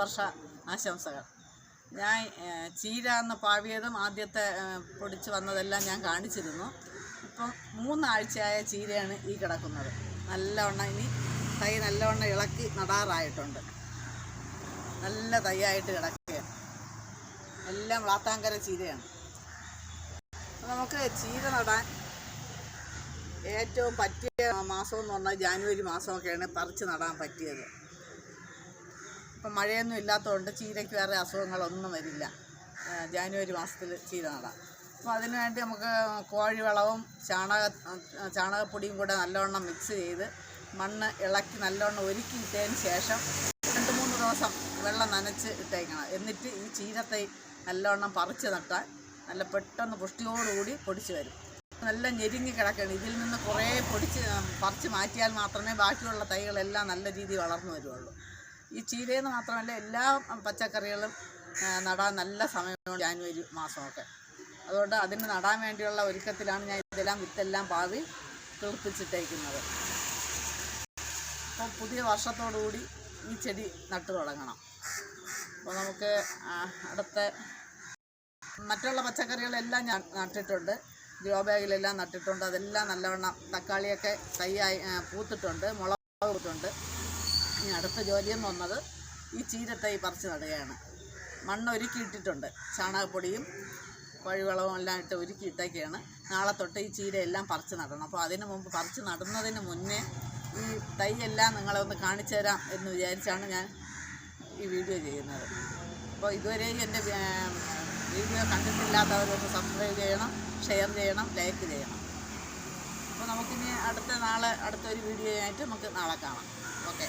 വർഷ ആശംസകൾ. ഞാൻ ചീര എന്ന് പാവിയതും ആദ്യത്തെ പൊടിച്ച് വന്നതെല്ലാം ഞാൻ കാണിച്ചിരുന്നു. ഇപ്പം മൂന്നാഴ്ചയായ ചീരയാണ് ഈ കിടക്കുന്നത്. നല്ലവണ്ണം ഇനി തൈ നല്ലവണ്ണം ഇളക്കി നടാറായിട്ടുണ്ട്. നല്ല തൈയായിട്ട് കിടക്കുകയാണ്. എല്ലാം വളാത്താങ്കര ചീരയാണ്. നമുക്ക് ചീര നടാൻ ഏറ്റവും പറ്റിയ മാസം എന്ന് പറഞ്ഞാൽ ജാനുവരി മാസമൊക്കെയാണ് പറിച്ച് നടാൻ പറ്റിയത്. ഇപ്പം മഴയൊന്നും ഇല്ലാത്തതുകൊണ്ട് ചീരയ്ക്ക് വേറെ അസുഖങ്ങളൊന്നും വരില്ല. ജാനുവരി മാസത്തിൽ ചീര നടാം. അപ്പോൾ അതിന് വേണ്ടി നമുക്ക് കോഴിവളവും ചാണക ചാണകപ്പൊടിയും കൂടെ നല്ലവണ്ണം മിക്സ് ചെയ്ത് മണ്ണ് ഇളക്കി നല്ലവണ്ണം ഒരുക്കി ഇട്ടതിന് ശേഷം രണ്ട് മൂന്ന് ദിവസം വെള്ളം നനച്ച് ഇട്ടേക്കണം. എന്നിട്ട് ഈ ചീരത്തൈ നല്ലവണ്ണം പറിച്ച് നട്ടാൽ നല്ല പെട്ടെന്ന് പുഷ്ടിയോടുകൂടി പൊടിച്ച് വരും. നല്ല ഞെരുങ്ങി കിടക്കുകയാണ് ഇതിൽ നിന്ന് കുറേ പൊടിച്ച് പറിച്ച് മാറ്റിയാൽ മാത്രമേ ബാക്കിയുള്ള തൈകളെല്ലാം നല്ല രീതിയിൽ വളർന്നു വരുള്ളൂ. ഈ ചീരയെന്ന് മാത്രമല്ല എല്ലാ പച്ചക്കറികളും നടാൻ നല്ല സമയമാണ് ജാനുവരി മാസമൊക്കെ. അതുകൊണ്ട് അതിന് നടാൻ വേണ്ടിയുള്ള ഒരുക്കത്തിലാണ് ഞാൻ ഇതെല്ലാം വിത്തെല്ലാം പാവി കിളിപ്പിച്ചിട്ടേക്കുന്നത് അപ്പോൾ പുതിയ വർഷത്തോടുകൂടി ഈ ചെടി നട്ടു തുടങ്ങണം. അപ്പോൾ നമുക്ക് അടുത്ത മറ്റുള്ള പച്ചക്കറികളെല്ലാം ഞാൻ നട്ടിട്ടുണ്ട്. ഗ്രോ ബാഗിലെല്ലാം നട്ടിട്ടുണ്ട്. അതെല്ലാം നല്ലവണ്ണം തക്കാളിയൊക്കെ തൈയായി പൂത്തിട്ടുണ്ട് മുളക് പൂത്തിട്ടുണ്ട്. ഇനി അടുത്ത ജോലിയെന്ന് വന്നത് ഈ ചീരത്തൈ പറിച്ച് നടുകയാണ്. മണ്ണ് ഒരുക്കിയിട്ടിട്ടുണ്ട് ചാണകപ്പൊടിയും കോഴിവളവും എല്ലാം ഇട്ട് ഒരുക്കിയിട്ടൊക്കെയാണ് നാളെ തൊട്ട് ഈ ചീരയെല്ലാം പറിച്ച് നടണം. അപ്പോൾ അതിന് മുമ്പ് പറിച്ച് നടുന്നതിന് മുന്നേ ഈ തൈ എല്ലാം നിങ്ങളെ ഒന്ന് കാണിച്ചു തരാം എന്ന് വിചാരിച്ചാണ് ഞാൻ ഈ വീഡിയോ ചെയ്യുന്നത്. അപ്പോൾ ഇതുവരെയും എന്റെ വീഡിയോ കണ്ടിട്ടില്ലാത്തവരൊന്ന് സബ്സ്ക്രൈബ് ചെയ്യണം ഷെയർ ചെയ്യണം ലൈക്ക് ചെയ്യണം. അപ്പോൾ നമുക്കിനി അടുത്ത നാളെ അടുത്തൊരു വീഡിയോ ആയിട്ട് നമുക്ക് നാളെ കാണാം. ഓക്കെ.